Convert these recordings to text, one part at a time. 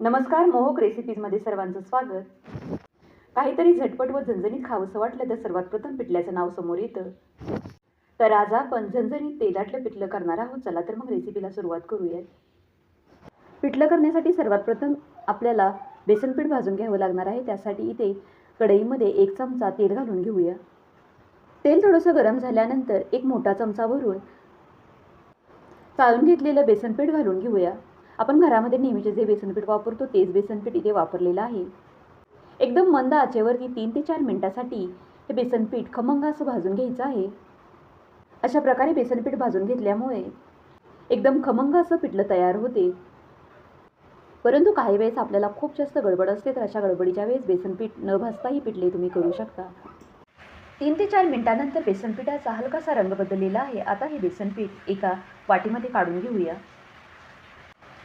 नमस्कार मोहक रेसिपीजमध्ये सर्वांचं स्वागत. काहीतरी झटपट व झणझणीत खावंसं वाटलं तर सर्वात प्रथम पिठल्याचं नाव समोर येतं. तर आज आपण झणझणीत तेलातलं पिठलं करणार आहोत चला तर मग रेसिपीला सुरुवात करूया पिठलं करण्यासाठी सर्वात प्रथम आपल्याला बेसन पीठ भाजून घ्यावं लागणार आहे त्यासाठी इथे कढईमध्ये एक चमचा तेल घालून घेऊया. तेल थोडंसं गरम झाल्यानंतर एक मोठा चमचा भरून चाळून घेतलेलं बेसन पीठ घालून घेऊया. आपण घरामध्ये नेहमीचे जे बेसनपीठ वापरतो तेच बेसनपीठ इथे वापरलेलं आहे. एकदम मंद आचेवरती तीन ते चार मिनटासाठी हे बेसनपीठ खमंग असं भाजून घ्यायचं आहे. अशा प्रकारे बेसनपीठ भाजून घेतल्यामुळे एकदम खमंग असं पिठलं तयार होते. परंतु काही वेळेस आपल्याला खूप जास्त गडबड असते तर अशा गडबडीच्या वेळेस बेसनपीठ न भाजताही पिठले तुम्ही करू शकता. तीन ते चार मिनटानंतर बेसन पिठाचा हलकासा रंग बदललेला आहे. आता हे बेसनपीठ एका वाटीमध्ये काढून घेऊया.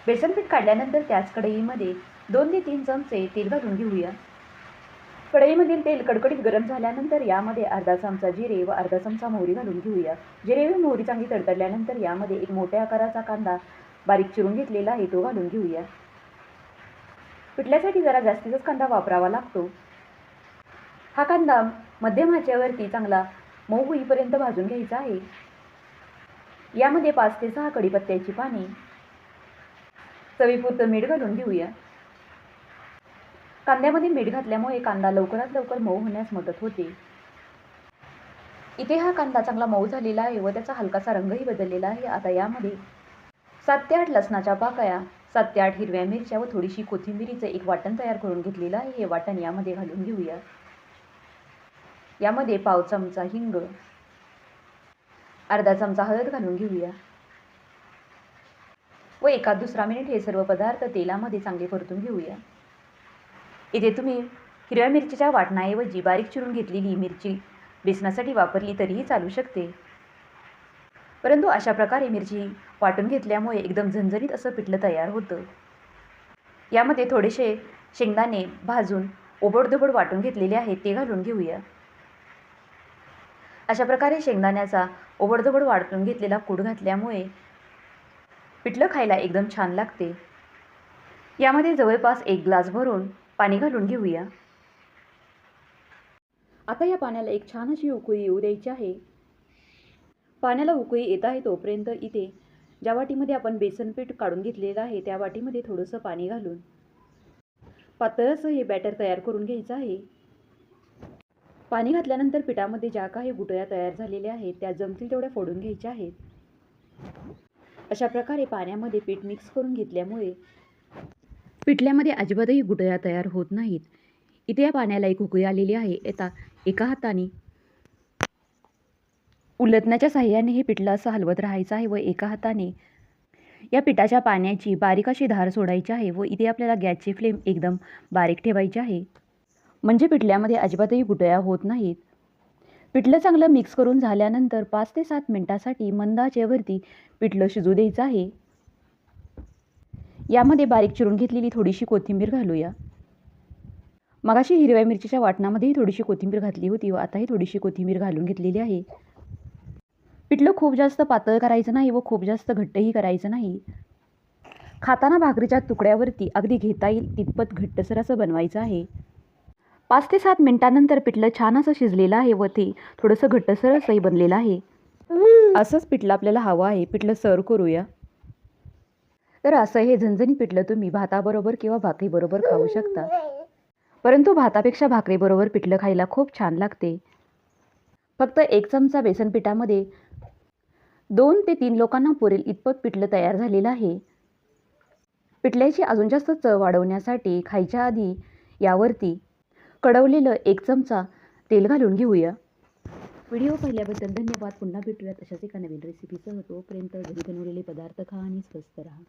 बेसन पीठ काढल्यानंतर त्याच कढईमध्ये दोन ते तीन चमचे तेल घालून घेऊया. कढईमधील तेल कडकडीत गरम झाल्यानंतर यामध्ये अर्धा चमचा जिरे व अर्धा चमचा मोहरी घालून घेऊया. जिरे व मोहरी चांगली तडतडल्यानंतर यामध्ये एक मोठ्या आकाराचा कांदा बारीक चिरून घेतलेला आहे तो घालून घेऊया. पिठल्यासाठी जरा जास्तीचाच कांदा वापरावा लागतो. हा कांदा मध्यम आचेवरती चांगला मऊ होईपर्यंत भाजून घ्यायचा आहे. यामध्ये पाच ते सहा कढीपत्त्याची पाने चवीपुरतं मीठ घालून घेऊया. कांद्यामध्ये मीठ घातल्यामुळे कांदा लवकरात लवकर मऊ होण्यास मदत होते. इथे हा कांदा चांगला मऊ झालेला आहे व त्याचा हलकासा रंगही बदललेला आहे. आता यामध्ये सात ते आठ लसणाच्या पाकळ्या सात ते आठ हिरव्या मिरच्या व थोडीशी कोथिंबिरीचं एक वाटण तयार करून घेतलेलं आहे. हे वाटण यामध्ये घालून घेऊया. यामध्ये पाव चमचा हिंग अर्धा चमचा हळद घालून घेऊया. व एका दुसरा मिनिट हे सर्व पदार्थ तेलामध्ये चांगले परतून घेऊया. इथे तुम्ही हिरव्या मिरचीच्या वाटणाऐवजी बारीक चिरून घेतलेली मिरची बेसनासाठी वापरली तरीही चालू शकते. परंतु अशा प्रकारे मिरची वाटून घेतल्यामुळे एकदम झणझणीत असं पिठलं तयार होतं. यामध्ये थोडेसे शेंगदाणे भाजून ओबडधोबड वाटून घेतलेले आहेत ते घालून घेऊया. अशा प्रकारे शेंगदाण्याचा ओबडधोबड वाटून घेतलेला कूड घातल्यामुळे पिठलं खायला एकदम छान लागते. यामध्ये जवळपास एक ग्लास भरून पाणी घालून घेऊया. आता या पाण्याला एक छान अशी उकळी येऊ द्यायची आहे. पाण्याला उकळी येत आहे तोपर्यंत इथे ज्या वाटीमध्ये आपण बेसन पीठ काढून घेतलेलं आहे त्या वाटीमध्ये थोडंसं पाणी घालून पातळ हे बॅटर तयार करून घ्यायचं आहे. पाणी घातल्यानंतर पिठामध्ये ज्या काही गुटळ्या तयार झालेल्या आहेत त्या जमतील तेवढ्या फोडून घ्यायच्या आहेत. अशा प्रकारे पाण्यामध्ये पीठ मिक्स करून घेतल्यामुळे पिठल्यामध्ये अजिबातही गुटळ्या तयार होत नाहीत. इथे या पाण्याला एक उकळी आलेली आहे. येता एका हाताने उलटण्याच्या साह्याने हे पिठलं असं हलवत राहायचं आहे व एका हाताने या पिठाच्या पाण्याची बारीक अशी धार सोडायची आहे व इथे आपल्याला गॅसची फ्लेम एकदम बारीक ठेवायची आहे. म्हणजे पिठल्यामध्ये अजिबातही गुटळ्या होत नाहीत. पिठलं चांगलं मिक्स करून झाल्यानंतर पाच ते सात मिनटासाठी मंदाच्यावरती पिठलं शिजू द्यायचं आहे. यामध्ये बारीक चिरून घेतलेली थोडीशी कोथिंबीर घालूया. मगाशी हिरव्या मिरचीच्या वाटणामध्येही थोडीशी कोथिंबीर घातली होती व आताही थोडीशी कोथिंबीर घालून घेतलेली आहे. पिठलं खूप जास्त पातळ करायचं नाही व खूप जास्त घट्टही करायचं नाही. खाताना भाकरीच्या तुकड्यावरती अगदी घेता येईल तितपत घट्टसर असं बनवायचं आहे. पाच ते सात मिनटानंतर पिठलं छान असं शिजलेलं आहे व ते थोडंसं घट्टसर असंही बनलेलं आहे. असंच पिठलं आपल्याला हवं आहे. पिठलं सर्व करूया. तर असं हे झणझणी पिठलं तुम्ही भाताबरोबर किंवा भाकरीबरोबर खाऊ शकता. परंतु भातापेक्षा भाकरीबरोबर पिठलं खायला खूप छान लागते. फक्त एक चमचा बेसन पिठामध्ये दोन ते तीन लोकांना पुरेल इतपत पिठलं तयार झालेलं आहे. पिठल्याची अजून जास्त चव वाढवण्यासाठी खायच्या आधी यावरती कडवलेलं एक चमचा तेल घालून घेऊया. व्हिडिओ पाहिल्याबद्दल धन्यवाद. पुन्हा भेटूयात अशाच एका नवीन रेसिपीसह तोपर्यंत घरी बनवलेले पदार्थ खा आणि स्वस्त राहा.